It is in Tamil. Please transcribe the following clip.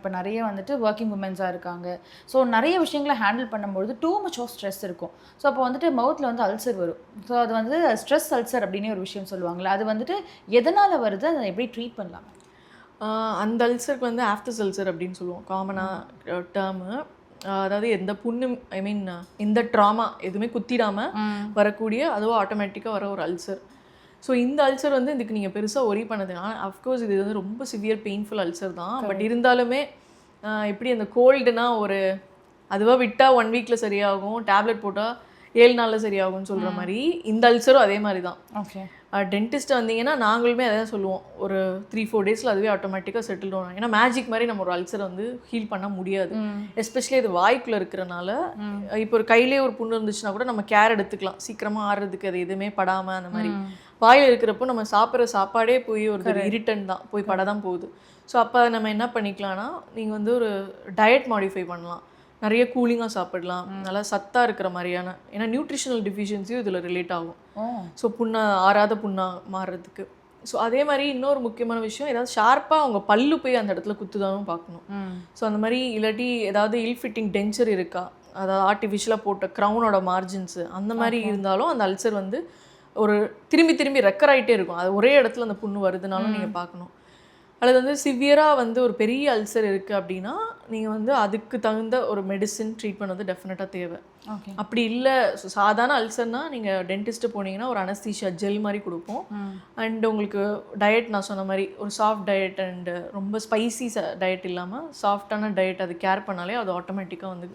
இப்போ நிறைய வந்துட்டு ஒர்க்கிங் உமன்ஸாக இருக்காங்க. ஸோ நிறைய விஷயங்களை ஹேண்டில் பண்ணும்பொழுது டூ மச் ஆஃப் ஸ்ட்ரெஸ் இருக்கும். ஸோ அப்போ வந்துட்டு மவுத்தில் வந்து அல்சர் வரும். ஸோ அது வந்து ஸ்ட்ரெஸ் அல்சர் அப்படின்னே ஒரு விஷயம் சொல்லுவாங்கல்ல அது வந்துட்டு எதனால் வருது? அதை எப்படி ட்ரீட் பண்ணலாம்? அந்த அல்சருக்கு வந்து ஆஃப்டர் அல்சர் அப்படின்னு சொல்லுவோம். காமனாக டேர்மு அதாவது எந்த புண்ணு ஐ மீன் இந்த ட்ராமா எதுவுமே குத்திடாம வரக்கூடிய அதுவும் ஆட்டோமேட்டிக்காக வர ஒரு அல்சர் ஸோ இந்த அல்சர் வந்து இதுக்கு நீங்கள் பெருசாக ஒரி பண்ணது ஆனால் அஃப்கோர்ஸ் இது வந்து ரொம்ப சிவியர் பெயின்ஃபுல் அல்சர் தான். பட் இருந்தாலுமே ஆஹ் எப்படி அந்த கோல்டுனா ஒரு அதுவாக விட்டால் ஒன் வீக்கில் சரியாகும். டேப்லெட் போட்டால் ஏழு நாளில் சரியாகும்னு சொல்கிற மாதிரி இந்த அல்சரும் அதே மாதிரி தான் ஓகே டென்டிஸ்ட் வந்தீங்கன்னா நாங்களுமே அதை தான் சொல்லுவோம். ஒரு த்ரீ ஃபோர் டேஸில் அதுவே ஆட்டோமேட்டிக்காக செட்டில் ஆகும். ஏன்னா மேஜிக் மாதிரி நம்ம ஒரு அல்சரை வந்து ஹீல் பண்ண முடியாது. எஸ்பெஷலி அது வாய்க்குள்ளே இருக்கிறனால இப்போ ஒரு கையிலே ஒரு புண்ணு இருந்துச்சுன்னா கூட நம்ம கேர் எடுத்துக்கலாம். சீக்கிரமாக ஆறுறதுக்கு அது எதுவுமே படாமல் அந்த மாதிரி. வாயில் இருக்கிறப்போ நம்ம சாப்பிட்ற சாப்பாடே போய் ஒரு இரிட்டன் தான். போய் பட தான் போகுது. ஸோ அப்போ நம்ம என்ன பண்ணிக்கலாம்னா நீங்கள் வந்து ஒரு டயட் மாடிஃபை பண்ணலாம். நிறைய கூலிங்காக சாப்பிடலாம். நல்லா சத்தாக இருக்கிற மாதிரியான ஏன்னா நியூட்ரிஷனல் டிஃபிஷியன்சியும் இதில் ரிலேட் ஆகும். ஸோ புண்ணா ஆறாத புண்ணா மாறுறதுக்கு. ஸோ அதே மாதிரி இன்னொரு முக்கியமான விஷயம் ஏதாவது ஷார்ப்பாக அவங்க பல்லு போய் அந்த இடத்துல குத்துதானும் பார்க்கணும். ஸோ அந்த மாதிரி இல்லாட்டி ஏதாவது இல் ஃபிட்டிங் டென்ச்சர் இருக்கா? அதாவது ஆர்டிஃபிஷியலாக போட்ட க்ரௌனோட மார்ஜின்ஸு அந்த மாதிரி இருந்தாலும் அந்த அல்சர் வந்து ஒரு திரும்பி திரும்பி ரெக்கர் ஆயிட்டே இருக்கும். அது ஒரே இடத்துல அந்த புண்ணு வருதுனாலும் நீங்கள் பார்க்கணும். அல்லது வந்து சிவியராக வந்து ஒரு பெரிய அல்சர் இருக்குது அப்படின்னா நீங்கள் வந்து அதுக்கு தகுந்த ஒரு மெடிசின் ட்ரீட்மெண்ட் வந்து டெஃபினட்டாக தேவை. ஓகே. அப்படி இல்லை சாதாரண அல்சர்னா நீங்கள் டென்டிஸ்ட்டு போனீங்கன்னா ஒரு அனஸ்தீஷியா ஜெல் மாதிரி கொடுப்போம். அண்ட் உங்களுக்கு டயட் நான் சொன்ன மாதிரி ஒரு சாஃப்ட் டயட் அண்ட் ரொம்ப ஸ்பைசி டயட் இல்லாமல் சாஃப்டான டயட் அது கேர் பண்ணாலே அது ஆட்டோமேட்டிக்காக வந்து